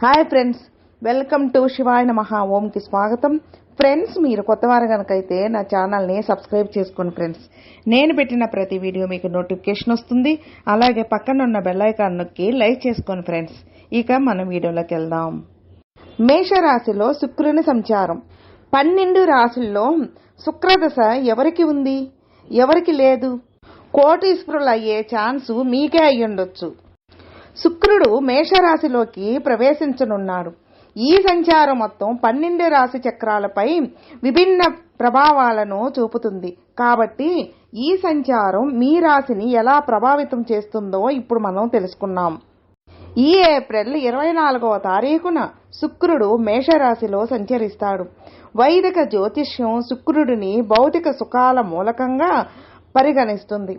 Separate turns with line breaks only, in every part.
Hi friends welcome to శివాయ నమః ఓంకి స్వాగతం ఫ్రెండ్స్ మీరు కొత్తవారు కనుకైతే నా ఛానల్ని సబ్స్క్రైబ్ చేసుకోండి ఫ్రెండ్స్ నేను పెట్టిన ప్రతి వీడియో మీకు నోటిఫికేషన్ వస్తుంది అలాగే పక్కన ఉన్న బెల్లైకాన్ నొక్కి లైక్ చేసుకోండి ఫ్రెండ్స్ ఇక మనం వీడియోలోకి వెళ్దాం మేషరాశిలో శుక్రుని సంచారం పన్నెండు రాశుల్లో శుక్రదశ ఎవరికి ఉంది ఎవరికి లేదు కోటీశ్వరులు అయ్యే ఛాన్సు మీకే అయ్యుండొచ్చు శుక్రుడు మేషరాశిలోకి ప్రవేశించనున్నాడు. ఈ సంచారం మొత్తం పన్నెండు రాశి చక్రాలపై విభిన్న ప్రభావాలను చూపుతుంది. కాబట్టి ఈ సంచారం మీ రాశిని ఎలా ప్రభావితం చేస్తుందో ఇప్పుడు మనం తెలుసుకున్నాం. ఈ ఏప్రిల్ ఇరవై నాలుగవ తారీఖున శుక్రుడు మేషరాశిలో సంచరిస్తాడు. వైదిక జ్యోతిష్యం శుక్రుడిని భౌతిక సుఖాల మూలకంగా పరిగణిస్తుంది.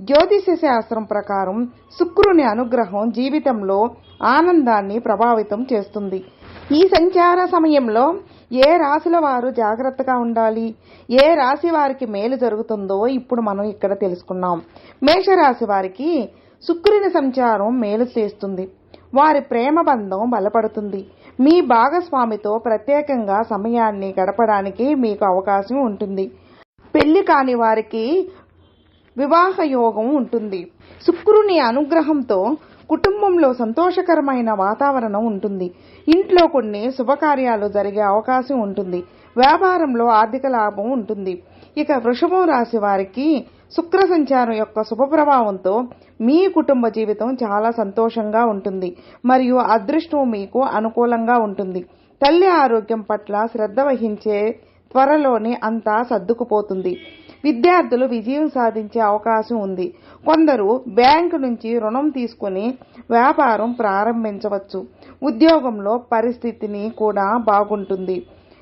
జ్యోతిష శాస్త్రం ప్రకారం శుక్రుని అనుగ్రహం జీవితంలో ఆనందాన్ని ప్రభావితం చేస్తుంది. ఈ సంచార సమయంలో ఏ రాశుల వారు జాగ్రత్తగా ఉండాలి? ఏ రాశి వారికి మేలు జరుగుతుందో ఇప్పుడు మనం ఇక్కడ తెలుసుకున్నాం. మేషరాశి వారికి శుక్రుని సంచారం మేలు చేస్తుంది. వారి ప్రేమ బంధం బలపడుతుంది. మీ భాగస్వామితో ప్రత్యేకంగా సమయాన్ని గడపడానికి మీకు అవకాశం ఉంటుంది. పెళ్ళి కాని వారికి వివాహ యోగం ఉంటుంది. శుక్రుని అనుగ్రహంతో కుటుంబంలో సంతోషకరమైన వాతావరణం ఉంటుంది. ఇంట్లో కొన్ని శుభకార్యాలు జరిగే అవకాశం ఉంటుంది. వ్యాపారంలో ఆర్థిక లాభం ఉంటుంది. ఇక వృషభం రాశి వారికి శుక్ర సంచారం యొక్క శుభ ప్రభావంతో మీ కుటుంబ జీవితం చాలా సంతోషంగా ఉంటుంది. మరియు అదృష్టం మీకు అనుకూలంగా ఉంటుంది. తల్లి ఆరోగ్యం పట్ల శ్రద్ధ వహించే త్వరలోనే అంతా సర్దుకుపోతుంది. విద్యార్థులు విజయం సాధించే అవకాశం ఉంది. కొందరు బ్యాంకు నుంచి రుణం తీసుకుని వ్యాపారం ప్రారంభించవచ్చు. ఉద్యోగంలో పరిస్థితిని కూడా బాగుంటుంది.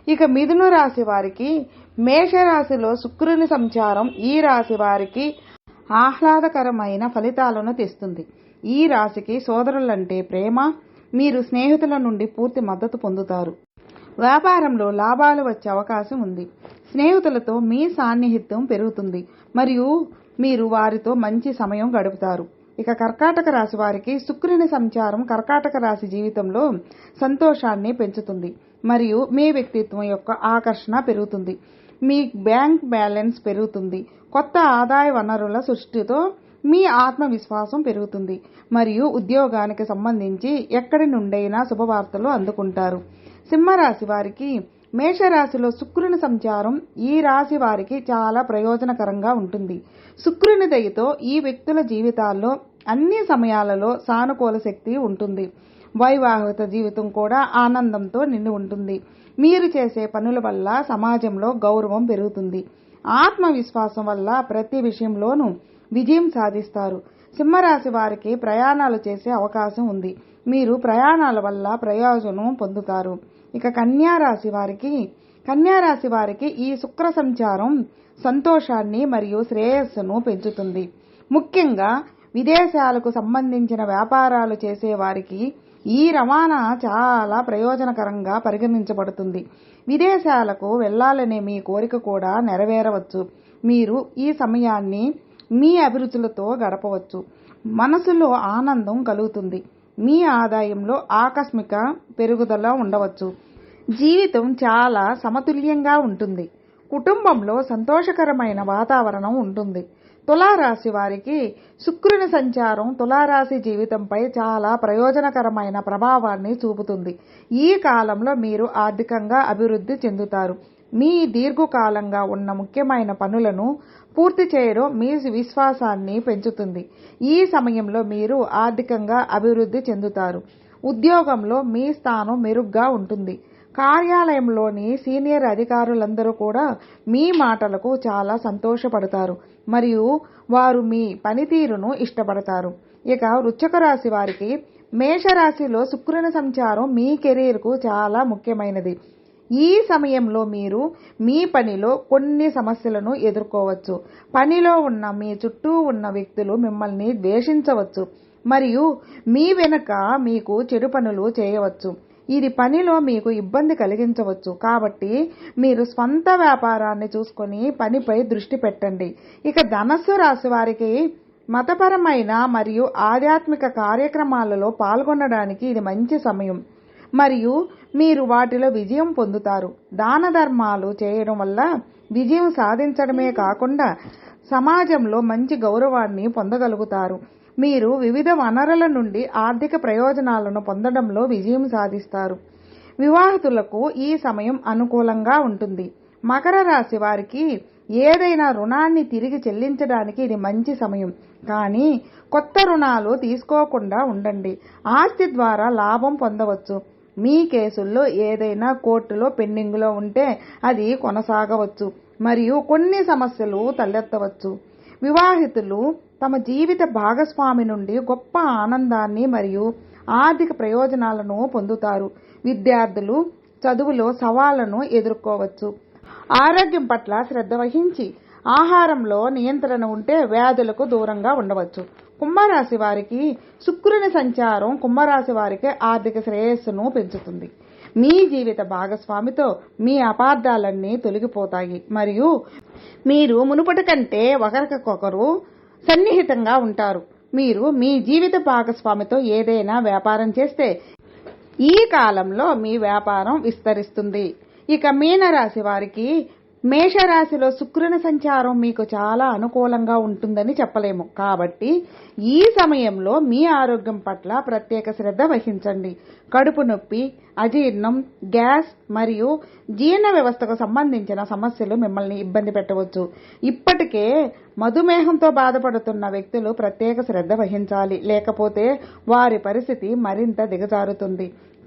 ఇక మిథున రాశి వారికి మేషరాశిలో శుక్రుని సంచారం ఈ రాశి వారికి ఆహ్లాదకరమైన ఫలితాలను తెస్తుంది. ఈ రాశికి సోదరులంటే ప్రేమ మీరు స్నేహితుల నుండి పూర్తి మద్దతు పొందుతారు. వ్యాపారంలో లాభాలు వచ్చే అవకాశం ఉంది. స్నేహితులతో మీ సాన్నిహిత్యం పెరుగుతుంది. మరియు మీరు వారితో మంచి సమయం గడుపుతారు. ఇక కర్కాటక రాశి వారికి శుక్రుని సంచారం కర్కాటక రాశి జీవితంలో సంతోషాన్ని పెంచుతుంది. మరియు మీ వ్యక్తిత్వం యొక్క ఆకర్షణ పెరుగుతుంది. మీ బ్యాంక్ బ్యాలెన్స్ పెరుగుతుంది. కొత్త ఆదాయ వనరుల సృష్టితో మీ ఆత్మవిశ్వాసం పెరుగుతుంది. మరియు ఉద్యోగానికి సంబంధించి ఎక్కడి నుండైనా శుభవార్తలు అందుకుంటారు. సింహరాశి వారికి మేషరాశిలో శుక్రుని సంచారం ఈ రాశి వారికి చాలా ప్రయోజనకరంగా ఉంటుంది. శుక్రుని దయతో ఈ వ్యక్తుల జీవితాల్లో అన్ని సమయాలలో సానుకూల శక్తి ఉంటుంది. వైవాహిక జీవితం కూడా ఆనందంతో నిండి ఉంటుంది. మీరు చేసే పనుల వల్ల సమాజంలో గౌరవం పెరుగుతుంది. ఆత్మవిశ్వాసం వల్ల ప్రతి విషయంలోనూ విజయం సాధిస్తారు. సింహరాశి వారికి ప్రయాణాలు చేసే అవకాశం ఉంది. మీరు ప్రయాణాల వల్ల ప్రయోజనం పొందుతారు. ఇక కన్యా రాశి వారికి కన్యారాశి వారికి ఈ శుక్ర సంచారం సంతోషాన్ని మరియు శ్రేయస్సును పెంచుతుంది. ముఖ్యంగా విదేశాలకు సంబంధించిన వ్యాపారాలు చేసే వారికి ఈ రవాణా చాలా ప్రయోజనకరంగా పరిగణించబడుతుంది. విదేశాలకు వెళ్ళాలనే మీ కోరిక కూడా నెరవేరవచ్చు. మీరు ఈ సమయాన్ని మీ అభిరుచులతో గడపవచ్చు. మనసులో ఆనందం కలుగుతుంది. మీ ఆదాయంలో ఆకస్మిక పెరుగుదల ఉండవచ్చు. జీవితం చాలా సమతుల్యంగా ఉంటుంది. కుటుంబంలో సంతోషకరమైన వాతావరణం ఉంటుంది. తులారాశి వారికి శుక్రుని సంచారం తులారాశి జీవితంపై చాలా ప్రయోజనకరమైన ప్రభావాన్ని చూపుతుంది. ఈ కాలంలో మీరు ఆర్థికంగా అభివృద్ధి చెందుతారు. మీ దీర్ఘకాలంగా ఉన్న ముఖ్యమైన పనులను పూర్తి చేయడం మీ విశ్వాసాన్ని పెంచుతుంది. ఈ సమయంలో మీరు ఆర్థికంగా అభివృద్ధి చెందుతారు. ఉద్యోగంలో మీ స్థానం మెరుగ్గా ఉంటుంది. కార్యాలయంలోని సీనియర్ అధికారులందరూ కూడా మీ మాటలకు చాలా సంతోషపడతారు మరియు వారు మీ పనితీరును ఇష్టపడతారు. ఇక వృశ్చిక రాశి వారికి మేషరాశిలో శుక్రుని సంచారం మీ కెరీర్కు చాలా ముఖ్యమైనది. ఈ సమయంలో మీరు మీ పనిలో కొన్ని సమస్యలను ఎదుర్కోవచ్చు. పనిలో ఉన్న మీ చుట్టూ ఉన్న వ్యక్తులు మిమ్మల్ని ద్వేషించవచ్చు మరియు మీ వెనుక మీకు చెడు పనులు చేయవచ్చు. ఇది పనిలో మీకు ఇబ్బంది కలిగించవచ్చు. కాబట్టి మీరు స్వంత వ్యాపారాన్ని చూసుకొని పనిపై దృష్టి పెట్టండి. ఇక ధనస్సు రాశి వారికి మతపరమైన మరియు ఆధ్యాత్మిక కార్యక్రమాలలో పాల్గొనడానికి ఇది మంచి సమయం. మరియు మీరు వాటిలో విజయం పొందుతారు. దాన ధర్మాలు చేయడం వల్ల విజయం సాధించడమే కాకుండా సమాజంలో మంచి గౌరవాన్ని పొందగలుగుతారు. మీరు వివిధ వనరుల నుండి ఆర్థిక ప్రయోజనాలను పొందడంలో విజయం సాధిస్తారు. వివాహితులకు ఈ సమయం అనుకూలంగా ఉంటుంది. మకర రాశి వారికి ఏదైనా రుణాన్ని తిరిగి చెల్లించడానికి ఇది మంచి సమయం. కానీ కొత్త రుణాలు తీసుకోకుండా ఉండండి. ఆస్తి ద్వారా లాభం పొందవచ్చు. మీ కేసుల్లో ఏదైనా కోర్టులో పెండింగ్లో ఉంటే అది కొనసాగవచ్చు మరియు కొన్ని సమస్యలు తలెత్తవచ్చు. వివాహితులు తమ జీవిత భాగస్వామి నుండి గొప్ప ఆనందాన్ని మరియు ఆర్థిక ప్రయోజనాలను పొందుతారు. విద్యార్థులు చదువులో సవాళ్ళను ఎదుర్కోవచ్చు. ఆరోగ్యం పట్ల శ్రద్ధ వహించి ఆహారంలో నియంత్రణ ఉంటే వ్యాధులకు దూరంగా ఉండవచ్చు. కుంభరాశి వారికి శుక్రుని సంచారం కుంభరాశి వారికి ఆర్థిక శ్రేయస్సును పెంచుతుంది. మీ జీవిత భాగస్వామితో మీ అపార్థాలన్నీ తొలగిపోతాయి. మరియు మీరు మునుపటి కంటే ఒకరికొకరు సన్నిహితంగా ఉంటారు. మీరు మీ జీవిత భాగస్వామితో ఏదైనా వ్యాపారం చేస్తే ఈ కాలంలో మీ వ్యాపారం విస్తరిస్తుంది. ఇక మీనరాశి వారికి మేషరాశిలో శుక్రుని సంచారం మీకు చాలా అనుకూలంగా ఉంటుందని చెప్పలేము. కాబట్టి ఈ సమయంలో మీ ఆరోగ్యం పట్ల ప్రత్యేక శ్రద్ధ వహించండి. కడుపు నొప్పి అజీర్ణం గ్యాస్ మరియు జీర్ణ వ్యవస్థకు సంబంధించిన సమస్యలు మిమ్మల్ని ఇబ్బంది పెట్టవచ్చు. ఇప్పటికే మధుమేహంతో బాధపడుతున్న వ్యక్తులు ప్రత్యేక శ్రద్ధ వహించాలి. లేకపోతే వారి పరిస్థితి మరింత దిగజారుతుంది.